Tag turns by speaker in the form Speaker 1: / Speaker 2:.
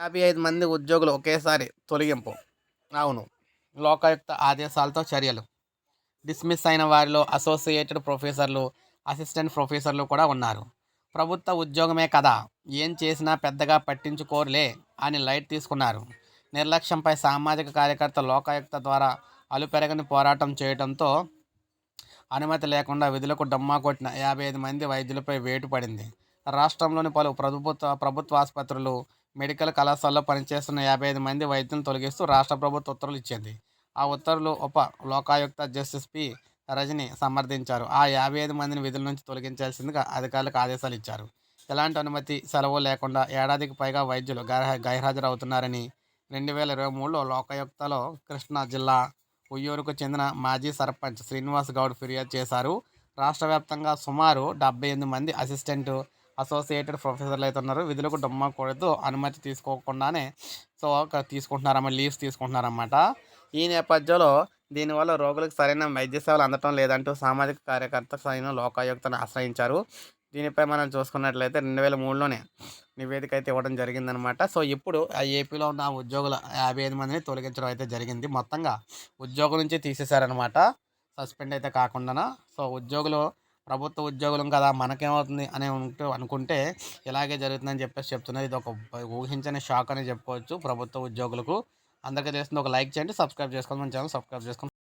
Speaker 1: యాభై ఐదు మంది ఉద్యోగులు ఒకేసారి తొలగింపు. అవును. లోకాయుక్త ఆదేశాలతో చర్యలు. డిస్మిస్ అయిన వారిలో అసోసియేటెడ్ ప్రొఫెసర్లు అసిస్టెంట్ ప్రొఫెసర్లు కూడా ఉన్నారు. ప్రభుత్వ ఉద్యోగమే కదా. ఏం చేసినా పెద్దగా పట్టించుకోరులే అని లైట్ తీసుకున్నారు. నిర్లక్ష్యంపై సామాజిక కార్యకర్త లోకాయుక్త ద్వారా అలుపెరగని పోరాటం చేయడంతో అనుమతి లేకుండా విధులకు డమ్మా కొట్టిన యాభై ఐదు మంది వైద్యులపై వేటు పడింది. రాష్ట్రంలోని పలు ప్రభుత్వ ప్రభుత్వ ఆసుపత్రులు మెడికల్ కళాశాలలో పనిచేస్తున్న యాభై ఐదు మంది వైద్యులను తొలగిస్తూ రాష్ట్ర ప్రభుత్వ ఉత్తర్వులు ఇచ్చింది. ఆ ఉత్తర్వులు ఉప లోకాయుక్త జస్టిస్ పి. రజని సమర్థించారు. ఆ యాభై ఐదు మందిని విధుల నుంచి తొలగించాల్సిందిగా అధికారులకు ఆదేశాలు ఇచ్చారు. ఎలాంటి అనుమతి సెలవు లేకుండా ఏడాదికి పైగా వైద్యులు గైర్హా- గైర్హాజరవుతున్నారని రెండు వేల ఇరవై మూడులో లోకాయుక్తలో కృష్ణా జిల్లా ఉయ్యూరుకు చెందిన మాజీ సర్పంచ్ శ్రీనివాస్ గౌడ్ ఫిర్యాదు చేశారు. రాష్ట్ర వ్యాప్తంగా సుమారు డెబ్బై ఎనిమిది మంది అసిస్టెంట్ అసోసియేటెడ్ ప్రొఫెసర్లు అయితే ఉన్నారు విధులకు డొమ్మ కొడుతూ అనుమతి తీసుకోకుండానే సో ఒక తీసుకుంటున్నారన్నమాట లీవ్స్ తీసుకుంటున్నారన్నమాట. ఈ నేపథ్యంలో దీనివల్ల రోగులకు సరైన వైద్య సేవలు అందటం లేదంటూ సామాజిక కార్యకర్త సైన్ లోకాయుక్తను ఆశ్రయించారు. దీనిపై మనం చూసుకున్నట్లయితే రెండు వేల మూడులోనే నివేదిక అయితే ఇవ్వడం జరిగిందనమాట సో ఇప్పుడు ఆ ఏపీలో ఉన్న ఉద్యోగుల యాభై ఐదు మందిని తొలగించడం అయితే జరిగింది. మొత్తంగా ఉద్యోగం నుంచి తీసేశారనమాట సస్పెండ్ అయితే కాకుండా సో ఉద్యోగులు ప్రభుత్వ ఉద్యోగులం కదా మనకేమవుతుంది అని ఉంటూ అనుకుంటే ఇలాగే జరుగుతుందని చెప్పేసి చెప్తున్నారు. ఇది ఒక ఊహించని షాక్ అని చెప్పుకోవచ్చు ప్రభుత్వ ఉద్యోగులకు. అందరికీ తెలిసింది ఒక లైక్ చేయండి సబ్స్క్రైబ్ చేసుకోండి మన ఛానల్ సబ్స్క్రైబ్ చేసుకోండి.